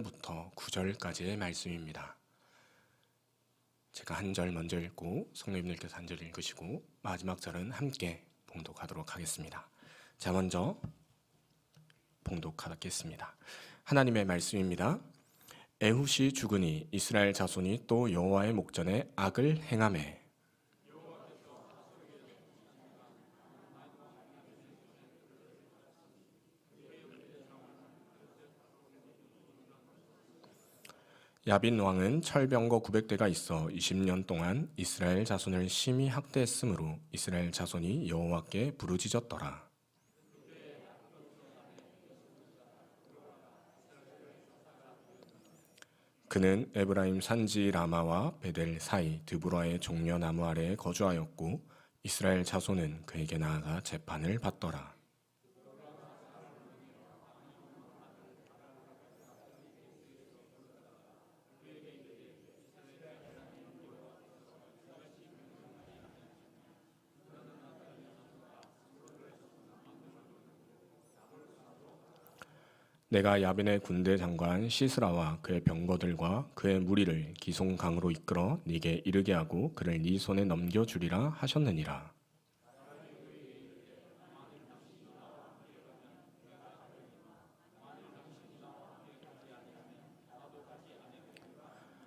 부터 9절까지의 말씀입니다. 제가 한 절 먼저 읽고 성도님들께서 한 절 읽으시고 마지막 절은 함께 봉독하도록 하겠습니다. 자 먼저 봉독하겠습니다. 하나님의 말씀입니다. 에훗이 죽으니 이스라엘 자손이 또 여호와의 목전에 악을 행하매 야빈 왕은 철병거 900대가 있어 20년 동안 이스라엘 자손을 심히 학대했으므로 이스라엘 자손이 여호와께 부르짖었더라. 그는 에브라임 산지 라마와 베델 사이 드브라의 종려 나무 아래에 거주하였고 이스라엘 자손은 그에게 나아가 재판을 받더라. 내가 야빈의 군대 장관 시스라와 그의 병거들과 그의 무리를 기송강으로 이끌어 네게 이르게 하고 그를 네 손에 넘겨 주리라 하셨느니라.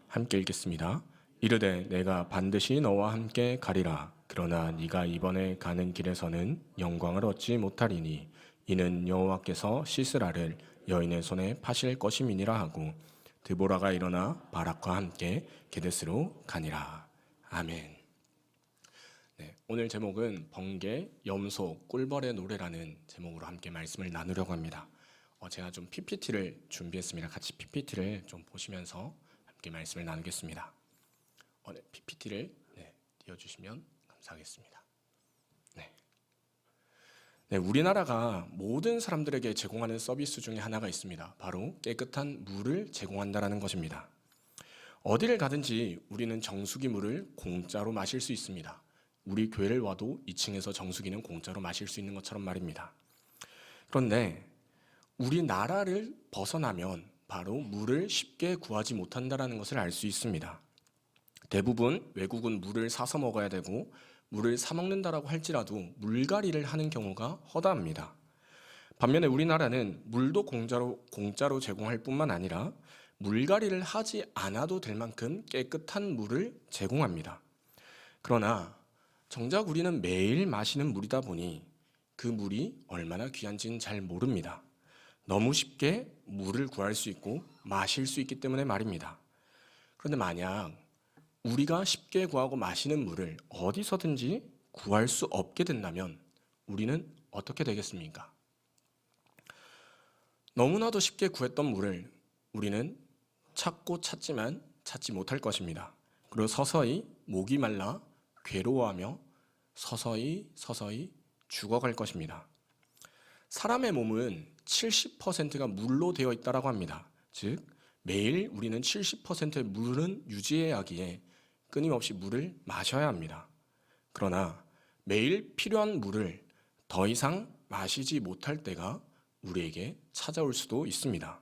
함께 읽겠습니다. 이르되 내가 반드시 너와 함께 가리라. 그러나 네가 이번에 가는 길에서는 영광을 얻지 못하리니 이는 여호와께서 시스라를 여인의 손에 파실 것임이니라 하고 드보라가 일어나 바락과 함께 게데스로 가니라. 아멘. 네, 오늘 제목은 번개, 염소, 꿀벌의 노래라는 제목으로 함께 말씀을 나누려고 합니다. 어, 제가 좀 PPT를 준비했습니다. 같이 PPT를 좀 보시면서 함께 말씀을 나누겠습니다. 어, 네, PPT를 네, 띄워주시면 감사하겠습니다. 네. 네, 우리나라가 모든 사람들에게 제공하는 서비스 중에 하나가 있습니다. 바로 깨끗한 물을 제공한다라는 것입니다. 어디를 가든지 우리는 정수기 물을 공짜로 마실 수 있습니다. 우리 교회를 와도 2층에서 정수기는 공짜로 마실 수 있는 것처럼 말입니다. 그런데 우리나라를 벗어나면 바로 물을 쉽게 구하지 못한다라는 것을 알 수 있습니다. 대부분 외국은 물을 사서 먹어야 되고 물을 사 먹는다라고 할지라도 물갈이를 하는 경우가 허다합니다. 반면에 우리나라는 물도 공짜로 공짜로 제공할 뿐만 아니라 물갈이를 하지 않아도 될 만큼 깨끗한 물을 제공합니다. 그러나 정작 우리는 매일 마시는 물이다 보니 그 물이 얼마나 귀한지는 잘 모릅니다. 너무 쉽게 물을 구할 수 있고 마실 수 있기 때문에 말입니다. 그런데 만약 우리가 쉽게 구하고 마시는 물을 어디서든지 구할 수 없게 된다면 우리는 어떻게 되겠습니까? 너무나도 쉽게 구했던 물을 우리는 찾고 찾지만 찾지 못할 것입니다. 그리고 서서히 목이 말라 괴로워하며 서서히 서서히 죽어갈 것입니다. 사람의 몸은 70%가 물로 되어 있다라고 합니다. 즉 매일 우리는 70%의 물은 유지해야 하기에 끊임없이 물을 마셔야 합니다. 그러나 매일 필요한 물을 더 이상 마시지 못할 때가 우리에게 찾아올 수도 있습니다.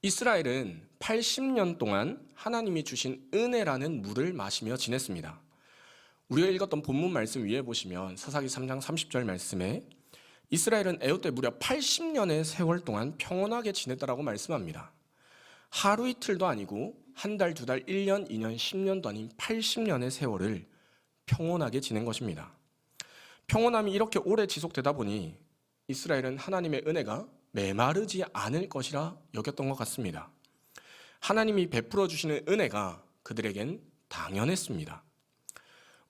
이스라엘은 80년 동안 하나님이 주신 은혜라는 물을 마시며 지냈습니다. 우리가 읽었던 본문 말씀 위에 보시면 사사기 3장 30절 말씀에 이스라엘은 애굽 때 무려 80년의 세월 동안 평온하게 지냈다라고 말씀합니다. 하루 이틀도 아니고 한 달, 두 달, 1년, 2년, 10년도 아닌 80년의 세월을 평온하게 지낸 것입니다. 평온함이 이렇게 오래 지속되다 보니 이스라엘은 하나님의 은혜가 메마르지 않을 것이라 여겼던 것 같습니다. 하나님이 베풀어 주시는 은혜가 그들에겐 당연했습니다.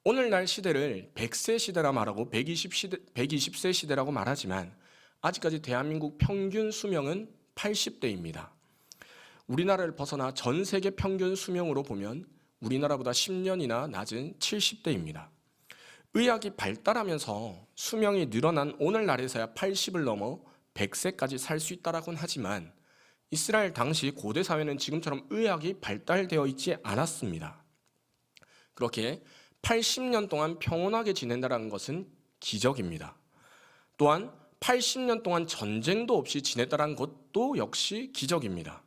오늘날 시대를 100세 시대라 말하고 120 시대, 120세 시대라고 말하지만 아직까지 대한민국 평균 수명은 80대입니다. 우리나라를 벗어나 전 세계 평균 수명으로 보면 우리나라보다 10년이나 낮은 70대입니다. 의학이 발달하면서 수명이 늘어난 오늘날에서야 80을 넘어 100세까지 살 수 있다라고는 하지만 이스라엘 당시 고대 사회는 지금처럼 의학이 발달되어 있지 않았습니다. 그렇게 80년 동안 평온하게 지낸다는 것은 기적입니다. 또한 80년 동안 전쟁도 없이 지냈다는 것도 역시 기적입니다.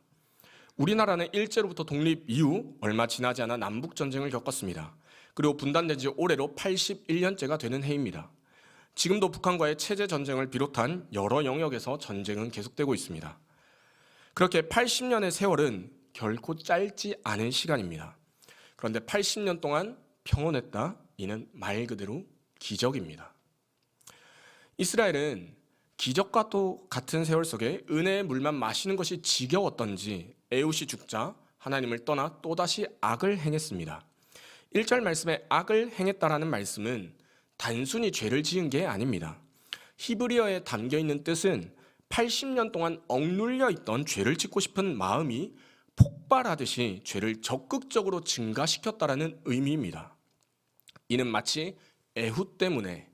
우리나라는 일제로부터 독립 이후 얼마 지나지 않아 남북 전쟁을 겪었습니다. 그리고 분단된 지 올해로 81년째가 되는 해입니다. 지금도 북한과의 체제 전쟁을 비롯한 여러 영역에서 전쟁은 계속되고 있습니다. 그렇게 80년의 세월은 결코 짧지 않은 시간입니다. 그런데 80년 동안 평온했다. 이는 말 그대로 기적입니다. 이스라엘은 기적과 또 같은 세월 속에 은혜의 물만 마시는 것이 지겨웠던지 에웃이 죽자 하나님을 떠나 또다시 악을 행했습니다. 1절 말씀에 악을 행했다라는 말씀은 단순히 죄를 지은 게 아닙니다. 히브리어에 담겨 있는 뜻은 80년 동안 억눌려 있던 죄를 짓고 싶은 마음이 폭발하듯이 죄를 적극적으로 증가시켰다라는 의미입니다. 이는 마치 에훗 때문에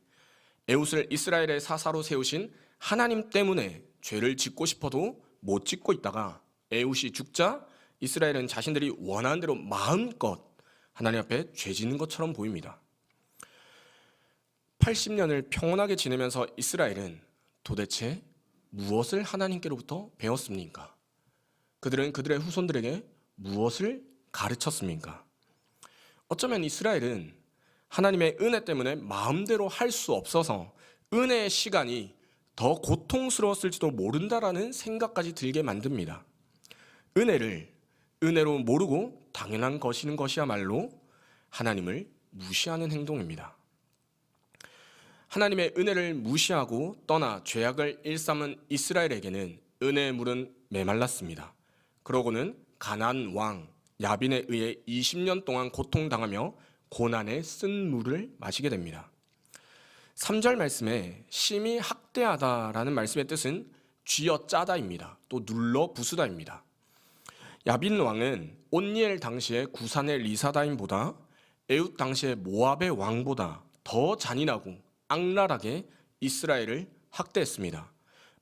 에훗을 이스라엘의 사사로 세우신 하나님 때문에 죄를 짓고 싶어도 못 짓고 있다가 에훗이 죽자 이스라엘은 자신들이 원하는 대로 마음껏 하나님 앞에 죄 짓는 것처럼 보입니다. 80년을 평온하게 지내면서 이스라엘은 도대체 무엇을 하나님께로부터 배웠습니까? 그들은 그들의 후손들에게 무엇을 가르쳤습니까? 어쩌면 이스라엘은 하나님의 은혜 때문에 마음대로 할 수 없어서 은혜의 시간이 더 고통스러웠을지도 모른다라는 생각까지 들게 만듭니다. 은혜를 은혜로 모르고 당연한 것이는 것이야말로 하나님을 무시하는 행동입니다. 하나님의 은혜를 무시하고 떠나 죄악을 일삼은 이스라엘에게는 은혜의 물은 메말랐습니다. 그러고는 가난 왕 야빈에 의해 20년 동안 고통당하며 고난의 쓴 물을 마시게 됩니다. 3절 말씀에 심히 학대하다라는 말씀의 뜻은 쥐어 짜다입니다. 또 눌러 부수다입니다. 야빈 왕은 온니엘 당시의 구산의 리사다임보다 에웃 당시의 모압의 왕보다 더 잔인하고 악랄하게 이스라엘을 학대했습니다.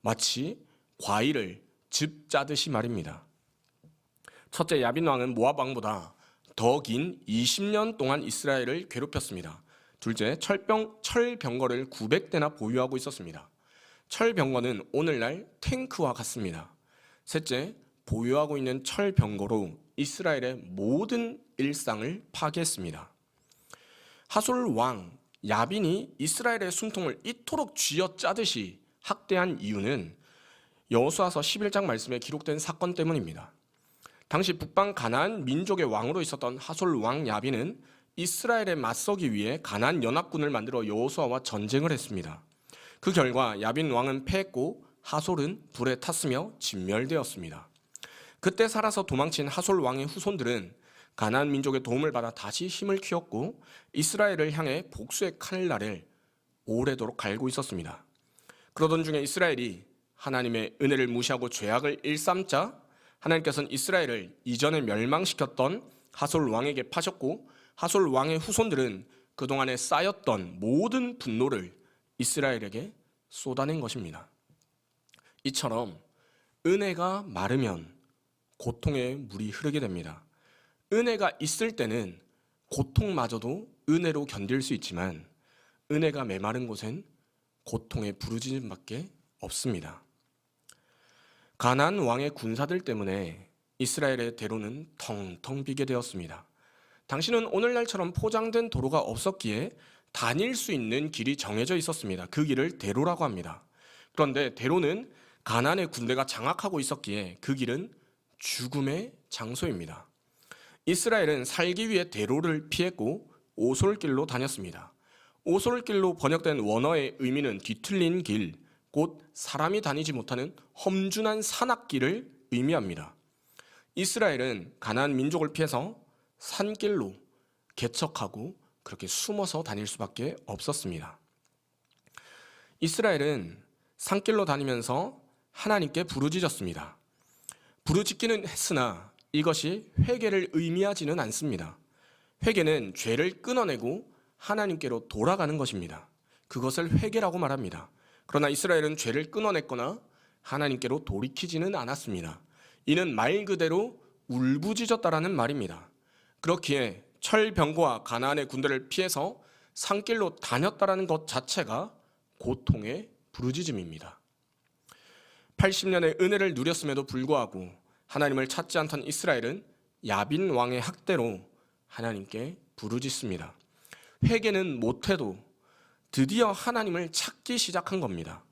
마치 과일을 즙 짜듯이 말입니다. 첫째 야빈 왕은 모압 왕보다 더 긴 20년 동안 이스라엘을 괴롭혔습니다. 둘째 철병 철병거를 900대나 보유하고 있었습니다. 철병거는 오늘날 탱크와 같습니다. 셋째 보유하고 있는 철병거로 이스라엘의 모든 일상을 파괴했습니다. 하솔 왕 야빈이 이스라엘의 숨통을 이토록 쥐어 짜듯이 학대한 이유는 여호수아서 11장 말씀에 기록된 사건 때문입니다. 당시 북방 가나안 민족의 왕으로 있었던 하솔 왕 야빈은 이스라엘에 맞서기 위해 가나안 연합군을 만들어 여호수아와 전쟁을 했습니다. 그 결과 야빈 왕은 패했고 하솔은 불에 탔으며 진멸되었습니다. 그때 살아서 도망친 하솔 왕의 후손들은 가나안 민족의 도움을 받아 다시 힘을 키웠고 이스라엘을 향해 복수의 칼날을 오래도록 갈고 있었습니다. 그러던 중에 이스라엘이 하나님의 은혜를 무시하고 죄악을 일삼자 하나님께서는 이스라엘을 이전에 멸망시켰던 하솔 왕에게 파셨고 하솔 왕의 후손들은 그동안에 쌓였던 모든 분노를 이스라엘에게 쏟아낸 것입니다. 이처럼 은혜가 마르면 고통의 물이 흐르게 됩니다. 은혜가 있을 때는 고통마저도 은혜로 견딜 수 있지만 은혜가 메마른 곳엔 고통의 부르짖음밖에 없습니다. 가난 왕의 군사들 때문에 이스라엘의 대로는 텅텅 비게 되었습니다. 당신은 오늘날처럼 포장된 도로가 없었기에 다닐 수 있는 길이 정해져 있었습니다. 그 길을 대로라고 합니다. 그런데 대로는 가난의 군대가 장악하고 있었기에 그 길은 죽음의 장소입니다. 이스라엘은 살기 위해 대로를 피했고 오솔길로 다녔습니다. 오솔길로 번역된 원어의 의미는 뒤틀린 길, 곧 사람이 다니지 못하는 험준한 산악길을 의미합니다. 이스라엘은 가나안 민족을 피해서 산길로 개척하고 그렇게 숨어서 다닐 수밖에 없었습니다. 이스라엘은 산길로 다니면서 하나님께 부르짖었습니다. 부르짖기는 했으나 이것이 회개를 의미하지는 않습니다. 회개는 죄를 끊어내고 하나님께로 돌아가는 것입니다. 그것을 회개라고 말합니다. 그러나 이스라엘은 죄를 끊어냈거나 하나님께로 돌이키지는 않았습니다. 이는 말 그대로 울부짖었다라는 말입니다. 그렇기에 철병거와 가나안의 군대를 피해서 산길로 다녔다라는 것 자체가 고통의 부르짖음입니다. 80년의 은혜를 누렸음에도 불구하고 하나님을 찾지 않던 이스라엘은 야빈 왕의 학대로 하나님께 부르짖습니다. 회개는 못해도 드디어 하나님을 찾기 시작한 겁니다.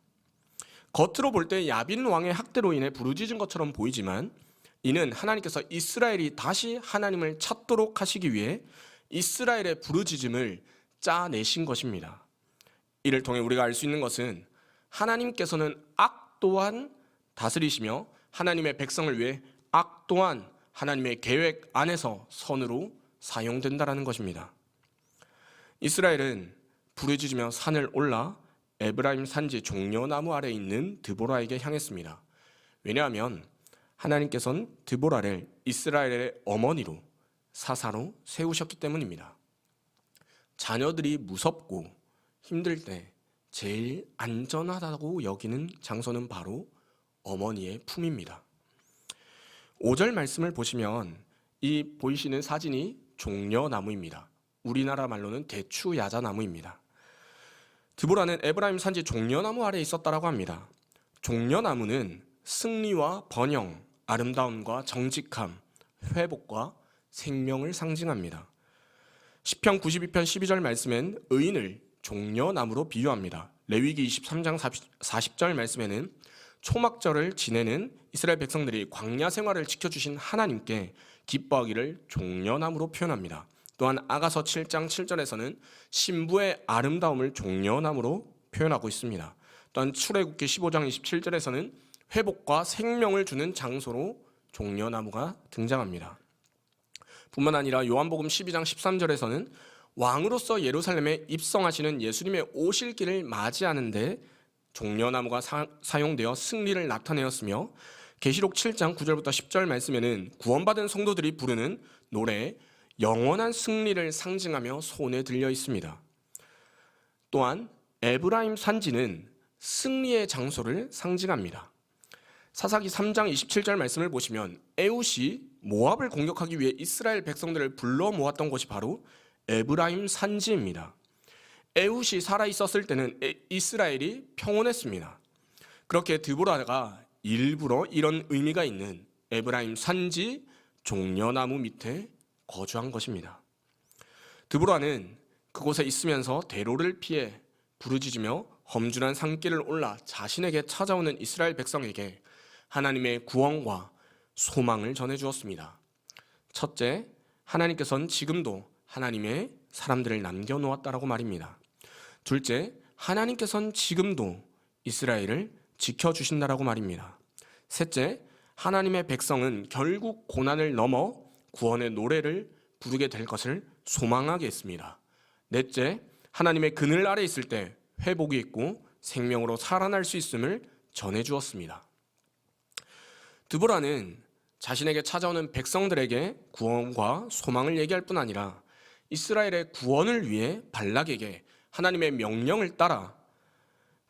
겉으로 볼 때 야빈 왕의 학대로 인해 부르짖은 것처럼 보이지만 이는 하나님께서 이스라엘이 다시 하나님을 찾도록 하시기 위해 이스라엘의 부르짖음을 짜내신 것입니다. 이를 통해 우리가 알 수 있는 것은 하나님께서는 악 또한 다스리시며 하나님의 백성을 위해 악 또한 하나님의 계획 안에서 선으로 사용된다라는 것입니다. 이스라엘은 부르짖으며 산을 올라 에브라임 산지 종려나무 아래 있는 드보라에게 향했습니다. 왜냐하면 하나님께서는 드보라를 이스라엘의 어머니로 사사로 세우셨기 때문입니다. 자녀들이 무섭고 힘들 때 제일 안전하다고 여기는 장소는 바로 어머니의 품입니다. 5절 말씀을 보시면 이 보이시는 사진이 종려나무입니다. 우리나라 말로는 대추 야자나무입니다. 드보라는 에브라임 산지 종려나무 아래 있었다라고 합니다. 종려나무는 승리와 번영, 아름다움과 정직함, 회복과 생명을 상징합니다. 시편 92편 12절 말씀엔 의인을 종려나무로 비유합니다. 레위기 23장 40 절 말씀에는 초막절을 지내는 이스라엘 백성들이 광야 생활을 지켜주신 하나님께 기뻐하기를 종려나무로 표현합니다. 또한 아가서 7장 7절에서는 신부의 아름다움을 종려나무로 표현하고 있습니다. 또한 출애굽기 15장 27절에서는 회복과 생명을 주는 장소로 종려나무가 등장합니다. 뿐만 아니라 요한복음 12장 13절에서는 왕으로서 예루살렘에 입성하시는 예수님의 오실 길을 맞이하는데 종려나무가 사, 사용되어 승리를 나타내었으며 계시록 7장 9절부터 10절 말씀에는 구원받은 성도들이 부르는 노래 영원한 승리를 상징하며 손에 들려 있습니다. 또한 에브라임 산지는 승리의 장소를 상징합니다. 사사기 3장 27절 말씀을 보시면 에웃이 모압을 공격하기 위해 이스라엘 백성들을 불러 모았던 곳이 바로 에브라임 산지입니다. 에웃이 살아 있었을 때는 이스라엘이 평온했습니다. 그렇게 드보라가 일부러 이런 의미가 있는 에브라임 산지 종려나무 밑에 거주한 것입니다. 드보라는 그곳에 있으면서 대로를 피해 부르짖으며 험준한 산길을 올라 자신에게 찾아오는 이스라엘 백성에게 하나님의 구원과 소망을 전해 주었습니다. 첫째, 하나님께서는 지금도 하나님의 사람들을 남겨 놓았다라고 말입니다. 둘째, 하나님께서는 지금도 이스라엘을 지켜 주신다라고 말입니다. 셋째, 하나님의 백성은 결국 고난을 넘어 구원의 노래를 부르게 될 것을 소망하게 했습니다. 넷째, 하나님의 그늘 아래 있을 때 회복이 있고 생명으로 살아날 수 있음을 전해 주었습니다. 드보라는 자신에게 찾아오는 백성들에게 구원과 소망을 얘기할 뿐 아니라 이스라엘의 구원을 위해 발락에게 하나님의 명령을 따라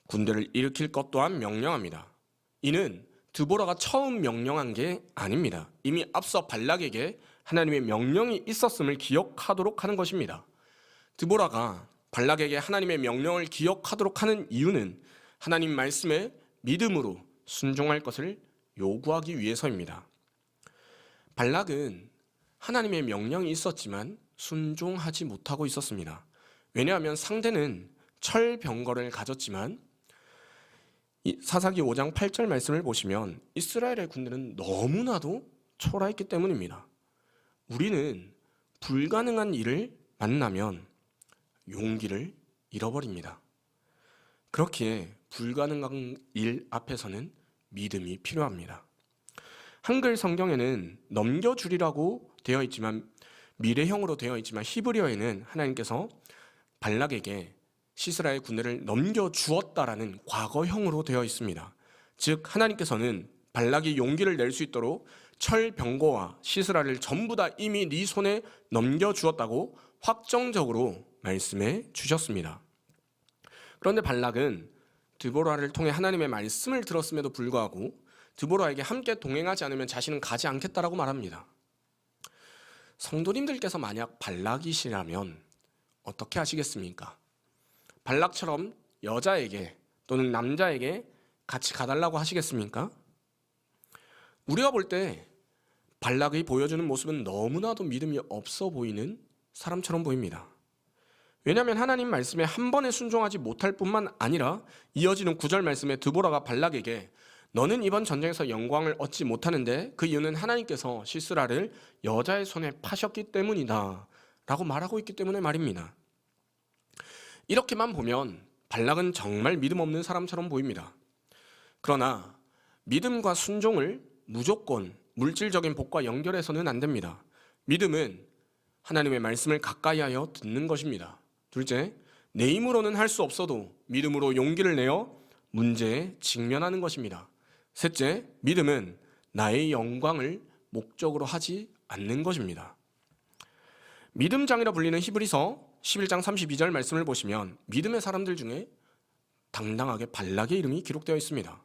군대를 일으킬 것 또한 명령합니다. 이는 드보라가 처음 명령한 게 아닙니다. 이미 앞서 발락에게 하나님의 명령이 있었음을 기억하도록 하는 것입니다. 드보라가 발락에게 하나님의 명령을 기억하도록 하는 이유는 하나님 말씀에 믿음으로 순종할 것을 요구하기 위해서입니다. 발락은 하나님의 명령이 있었지만 순종하지 못하고 있었습니다. 왜냐하면 상대는 철병거를 가졌지만 사사기 5장 8절 말씀을 보시면 이스라엘의 군대는 너무나도 초라했기 때문입니다. 우리는 불가능한 일을 만나면 용기를 잃어버립니다. 그렇기에 불가능한 일 앞에서는 믿음이 필요합니다. 한글 성경에는 넘겨주리라고 되어 있지만 미래형으로 되어 있지만 히브리어에는 하나님께서 발락에게 시스라의 군대를 넘겨 주었다라는 과거형으로 되어 있습니다. 즉 하나님께서는 발락이 용기를 낼 수 있도록 철병거와 시스라를 전부 다 이미 네 손에 넘겨 주었다고 확정적으로 말씀해 주셨습니다. 그런데 발락은 드보라를 통해 하나님의 말씀을 들었음에도 불구하고 드보라에게 함께 동행하지 않으면 자신은 가지 않겠다라고 말합니다. 성도님들께서 만약 발락이시라면 어떻게 하시겠습니까? 발락처럼 여자에게 또는 남자에게 같이 가달라고 하시겠습니까? 우리가 볼 때 발락이 보여주는 모습은 너무나도 믿음이 없어 보이는 사람처럼 보입니다. 왜냐하면 하나님 말씀에 한 번에 순종하지 못할 뿐만 아니라 이어지는 구절 말씀에 드보라가 발락에게 너는 이번 전쟁에서 영광을 얻지 못하는데 그 이유는 하나님께서 시스라를 여자의 손에 파셨기 때문이다 라고 말하고 있기 때문에 말입니다. 이렇게만 보면 발락은 정말 믿음 없는 사람처럼 보입니다. 그러나 믿음과 순종을 무조건 물질적인 복과 연결해서는 안 됩니다. 믿음은 하나님의 말씀을 가까이 하여 듣는 것입니다. 둘째, 내 힘으로는 할 수 없어도 믿음으로 용기를 내어 문제에 직면하는 것입니다. 셋째, 믿음은 나의 영광을 목적으로 하지 않는 것입니다. 믿음장이라 불리는 히브리서 11장 32절 말씀을 보시면 믿음의 사람들 중에 당당하게 발락의 이름이 기록되어 있습니다.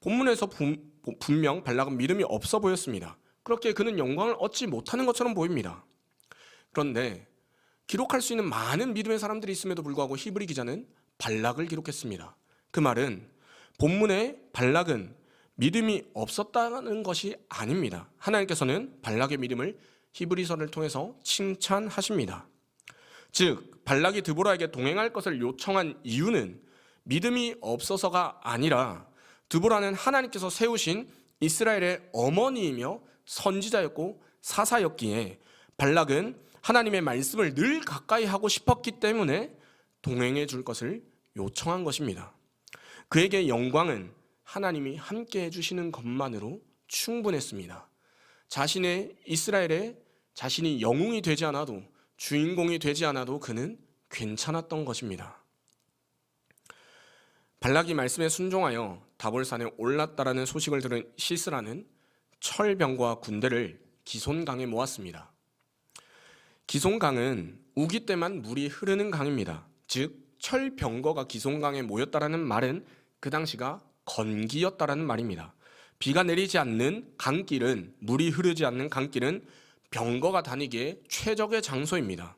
본문에서 분- 분명 발락은 믿음이 없어 보였습니다. 그렇게 그는 영광을 얻지 못하는 것처럼 보입니다. 그런데 기록할 수 있는 많은 믿음의 사람들이 있음에도 불구하고 히브리 기자는 발락을 기록했습니다. 그 말은 본문의 발락은 믿음이 없었다는 것이 아닙니다. 하나님께서는 발락의 믿음을 히브리서를 통해서 칭찬하십니다. 즉 발락이 드보라에게 동행할 것을 요청한 이유는 믿음이 없어서가 아니라 드보라는 하나님께서 세우신 이스라엘의 어머니이며 선지자였고 사사였기에 발락은 하나님의 말씀을 늘 가까이 하고 싶었기 때문에 동행해 줄 것을 요청한 것입니다. 그에게 영광은 하나님이 함께 해주시는 것만으로 충분했습니다. 자신의 이스라엘에 자신이 영웅이 되지 않아도 주인공이 되지 않아도 그는 괜찮았던 것입니다. 발락이 말씀에 순종하여 다볼산에 올랐다라는 소식을 들은 시스라는 철병과 군대를 기손강에 모았습니다. 기손강은 우기 때만 물이 흐르는 강입니다. 즉 철병거가 기손강에 모였다라는 말은 그 당시가 건기였다라는 말입니다. 비가 내리지 않는 강길은 물이 흐르지 않는 강길은 병거가 다니기에 최적의 장소입니다.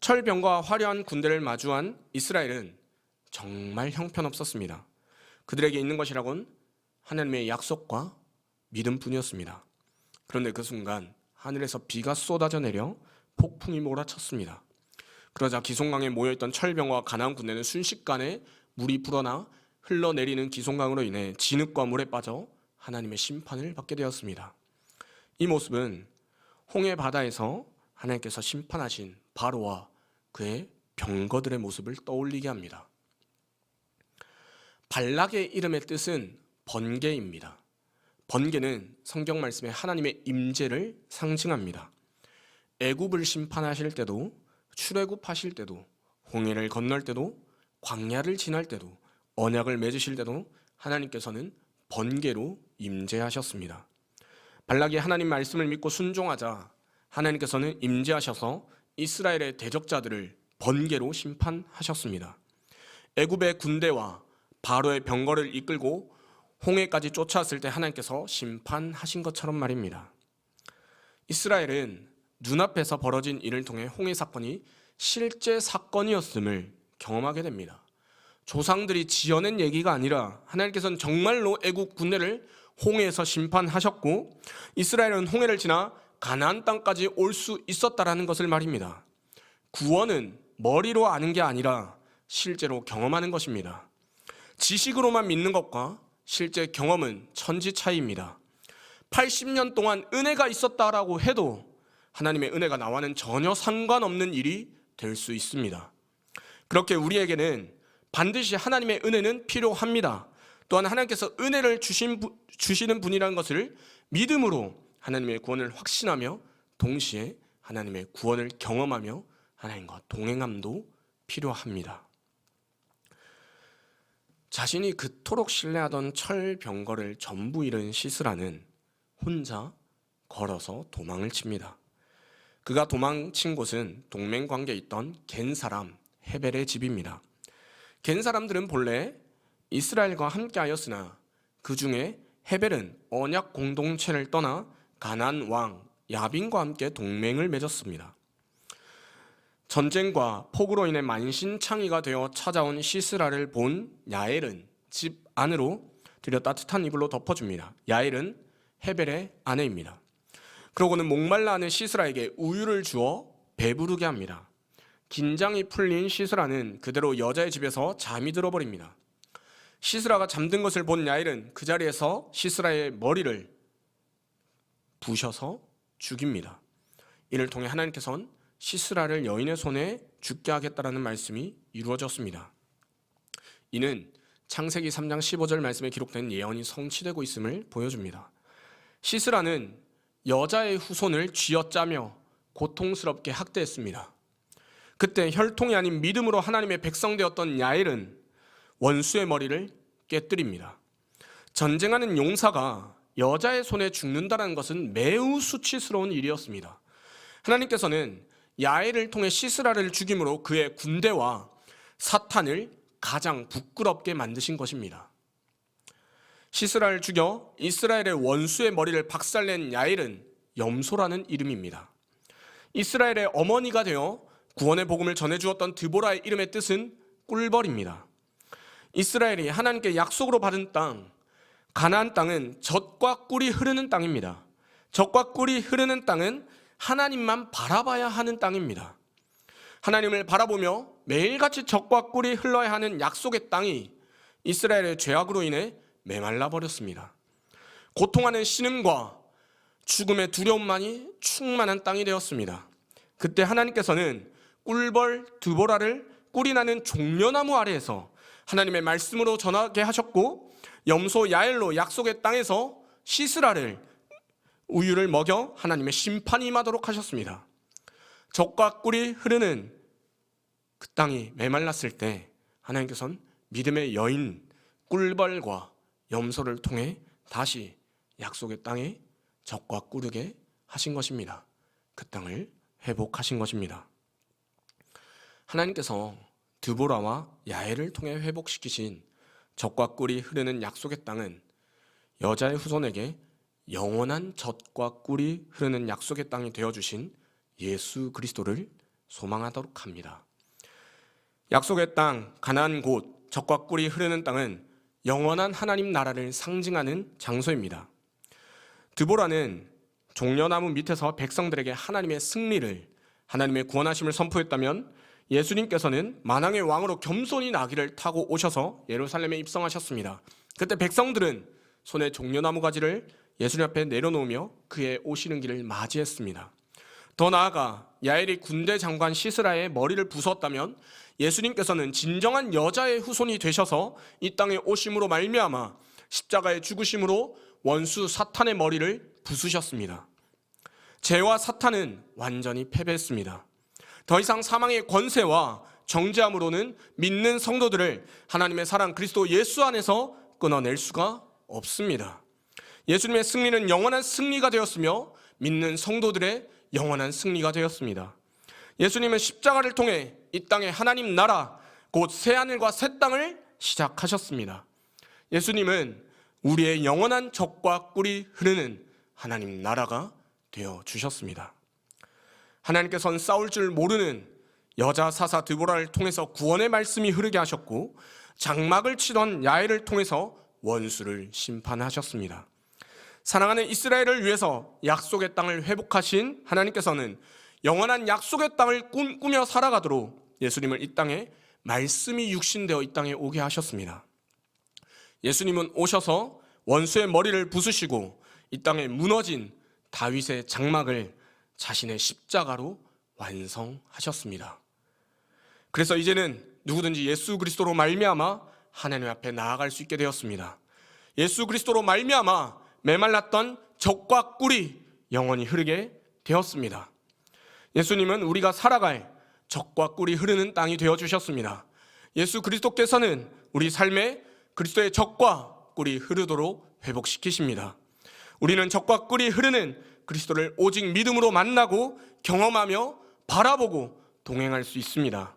철병거와 화려한 군대를 마주한 이스라엘은 정말 형편없었습니다. 그들에게 있는 것이라곤 하나님의 약속과 믿음뿐이었습니다. 그런데 그 순간 하늘에서 비가 쏟아져 내려 폭풍이 몰아쳤습니다. 그러자 기송강에 모여있던 철병과 가나안 군대는 순식간에 물이 불어나 흘러내리는 기송강으로 인해 진흙과 물에 빠져 하나님의 심판을 받게 되었습니다. 이 모습은 홍해 바다에서 하나님께서 심판하신 바로와 그의 병거들의 모습을 떠올리게 합니다. 발락의 이름의 뜻은 번개입니다. 번개는 성경 말씀에 하나님의 임재를 상징합니다. 애굽을 심판하실 때도 출애굽하실 때도 홍해를 건널 때도 광야를 지날 때도 언약을 맺으실 때도 하나님께서는 번개로 임재하셨습니다. 발락이 하나님 말씀을 믿고 순종하자 하나님께서는 임재하셔서 이스라엘의 대적자들을 번개로 심판하셨습니다. 애굽의 군대와 바로의 병거를 이끌고 홍해까지 쫓아왔을 때 하나님께서 심판하신 것처럼 말입니다. 이스라엘은 눈앞에서 벌어진 일을 통해 홍해 사건이 실제 사건이었음을 경험하게 됩니다. 조상들이 지어낸 얘기가 아니라 하나님께서는 정말로 애국 군대를 홍해에서 심판하셨고 이스라엘은 홍해를 지나 가나안 땅까지 올 수 있었다라는 것을 말입니다. 구원은 머리로 아는 게 아니라 실제로 경험하는 것입니다. 지식으로만 믿는 것과 실제 경험은 천지 차이입니다. 80년 동안 은혜가 있었다라고 해도 하나님의 은혜가 나와는 전혀 상관없는 일이 될 수 있습니다. 그렇게 우리에게는 반드시 하나님의 은혜는 필요합니다. 또한 하나님께서 은혜를 주신, 부- 주시는 분이라는 것을 믿음으로 하나님의 구원을 확신하며 동시에 하나님의 구원을 경험하며 하나님과 동행함도 필요합니다. 자신이 그토록 신뢰하던 철병거를 전부 잃은 시스라는 혼자 걸어서 도망을 칩니다. 그가 도망친 곳은 동맹 관계에 있던 겐 사람 헤벨의 집입니다. 겐 사람들은 본래 이스라엘과 함께하였으나 그 중에 헤벨은 언약 공동체를 떠나 가난 왕 야빈과 함께 동맹을 맺었습니다. 전쟁과 폭우로 인해 만신창이가 되어 찾아온 시스라를 본 야엘은 집 안으로 들여 따뜻한 이불로 덮어줍니다. 야엘은 헤벨의 아내입니다. 그러고는 목말라 하는 시스라에게 우유를 주어 배부르게 합니다. 긴장이 풀린 시스라는 그대로 여자의 집에서 잠이 들어버립니다. 시스라가 잠든 것을 본 야일은 그 자리에서 시스라의 머리를 부셔서 죽입니다. 이를 통해 하나님께서는 시스라를 여인의 손에 죽게 하겠다라는 말씀이 이루어졌습니다. 이는 창세기 3장 15절 말씀에 기록된 예언이 성취되고 있음을 보여줍니다. 시스라는 여자의 후손을 쥐어짜며 고통스럽게 학대했습니다. 그때 혈통이 아닌 믿음으로 하나님의 백성 되었던 야일은 원수의 머리를 깨뜨립니다. 전쟁하는 용사가 여자의 손에 죽는다는 것은 매우 수치스러운 일이었습니다. 하나님께서는 야엘을 통해 시스라를 죽임으로 그의 군대와 사탄을 가장 부끄럽게 만드신 것입니다. 시스라를 죽여 이스라엘의 원수의 머리를 박살낸 야엘은 염소라는 이름입니다. 이스라엘의 어머니가 되어 구원의 복음을 전해 주었던 드보라의 이름의 뜻은 꿀벌입니다. 이스라엘이 하나님께 약속으로 받은 땅 가나안 땅은 젖과 꿀이 흐르는 땅입니다. 젖과 꿀이 흐르는 땅은 하나님만 바라봐야 하는 땅입니다. 하나님을 바라보며 매일같이 젖과 꿀이 흘러야 하는 약속의 땅이 이스라엘의 죄악으로 인해 메말라 버렸습니다. 고통하는 신음과 죽음의 두려움만이 충만한 땅이 되었습니다. 그때 하나님께서는 꿀벌 드보라를 꿀이 나는 종려나무 아래에서 하나님의 말씀으로 전하게 하셨고 염소 야엘로 약속의 땅에서 시스라를 우유를 먹여 하나님의 심판이 임하도록 하셨습니다. 적과 꿀이 흐르는 그 땅이 메말랐을 때 하나님께서는 믿음의 여인 꿀벌과 염소를 통해 다시 약속의 땅에 적과 꿀르게 하신 것입니다. 그 땅을 회복하신 것입니다. 하나님께서 드보라와 야엘을 통해 회복시키신 젖과 꿀이 흐르는 약속의 땅은 여자의 후손에게 영원한 젖과 꿀이 흐르는 약속의 땅이 되어 주신 예수 그리스도를 소망하도록 합니다. 약속의 땅 가나안 곳 젖과 꿀이 흐르는 땅은 영원한 하나님 나라를 상징하는 장소입니다. 드보라는 종려나무 밑에서 백성들에게 하나님의 승리를 하나님의 구원하심을 선포했다면 예수님께서는 만왕의 왕으로 겸손히 나귀를 타고 오셔서 예루살렘에 입성하셨습니다. 그때 백성들은 손에 종려나무 가지를 예수님 앞에 내려놓으며 그의 오시는 길을 맞이했습니다. 더 나아가 야엘이 군대 장관 시스라의 머리를 부수었다면 예수님께서는 진정한 여자의 후손이 되셔서 이 땅에 오심으로 말미암아 십자가의 죽으심으로 원수 사탄의 머리를 부수셨습니다. 죄와 사탄은 완전히 패배했습니다. 더 이상 사망의 권세와 정죄함으로는 믿는 성도들을 하나님의 사랑 그리스도 예수 안에서 끊어낼 수가 없습니다. 예수님의 승리는 영원한 승리가 되었으며 믿는 성도들의 영원한 승리가 되었습니다. 예수님은 십자가를 통해 이 땅에 하나님 나라 곧 새하늘과 새 땅을 시작하셨습니다. 예수님은 우리의 영원한 적과 꿀이 흐르는 하나님 나라가 되어 주셨습니다. 하나님께서는 싸울 줄 모르는 여자 사사 드보라를 통해서 구원의 말씀이 흐르게 하셨고 장막을 치던 야엘을 통해서 원수를 심판하셨습니다. 사랑하는 이스라엘을 위해서 약속의 땅을 회복하신 하나님께서는 영원한 약속의 땅을 꿈꾸며 살아가도록 예수님을 이 땅에 말씀이 육신되어 이 땅에 오게 하셨습니다. 예수님은 오셔서 원수의 머리를 부수시고 이 땅에 무너진 다윗의 장막을 자신의 십자가로 완성하셨습니다. 그래서 이제는 누구든지 예수 그리스도로 말미암아 하나님 앞에 나아갈 수 있게 되었습니다. 예수 그리스도로 말미암아 메말랐던 적과 꿀이 영원히 흐르게 되었습니다. 예수님은 우리가 살아갈 적과 꿀이 흐르는 땅이 되어 주셨습니다. 예수 그리스도께서는 우리 삶에 그리스도의 적과 꿀이 흐르도록 회복시키십니다. 우리는 적과 꿀이 흐르는 그리스도를 오직 믿음으로 만나고 경험하며 바라보고 동행할 수 있습니다.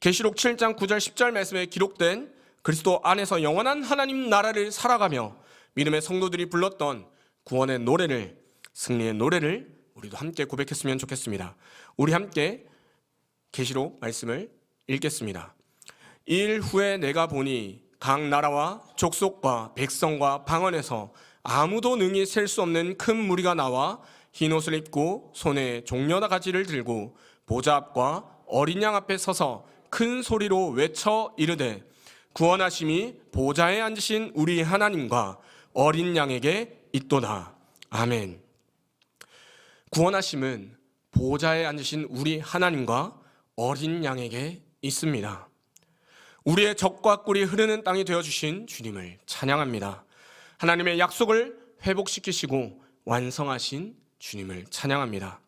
계시록 7장 9절 10절 말씀에 기록된 그리스도 안에서 영원한 하나님 나라를 살아가며 믿음의 성도들이 불렀던 구원의 노래를 승리의 노래를 우리도 함께 고백했으면 좋겠습니다. 우리 함께 계시록 말씀을 읽겠습니다. 일 후에 내가 보니 각 나라와 족속과 백성과 방언에서 아무도 능히 셀 수 없는 큰 무리가 나와 흰 옷을 입고 손에 종려나 가지를 들고 보좌 앞과 어린 양 앞에 서서 큰 소리로 외쳐 이르되 구원하심이 보좌에 앉으신 우리 하나님과 어린 양에게 있도다. 아멘. 구원하심은 보좌에 앉으신 우리 하나님과 어린 양에게 있습니다. 우리의 적과 꿀이 흐르는 땅이 되어 주신 주님을 찬양합니다. 하나님의 약속을 회복시키시고 완성하신 주님을 찬양합니다.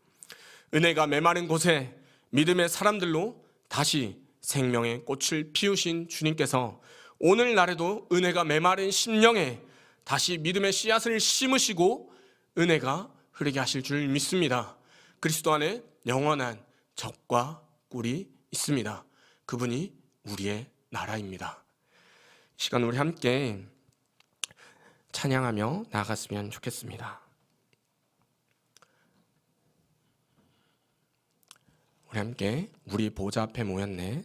은혜가 메마른 곳에 믿음의 사람들로 다시 생명의 꽃을 피우신 주님께서 오늘날에도 은혜가 메마른 심령에 다시 믿음의 씨앗을 심으시고 은혜가 흐르게 하실 줄 믿습니다. 그리스도 안에 영원한 적과 꿀이 있습니다. 그분이 우리의 나라입니다. 이 시간 우리 함께 찬양하며 나아갔으면 좋겠습니다. 우리 함께 우리 보좌 앞에 모였네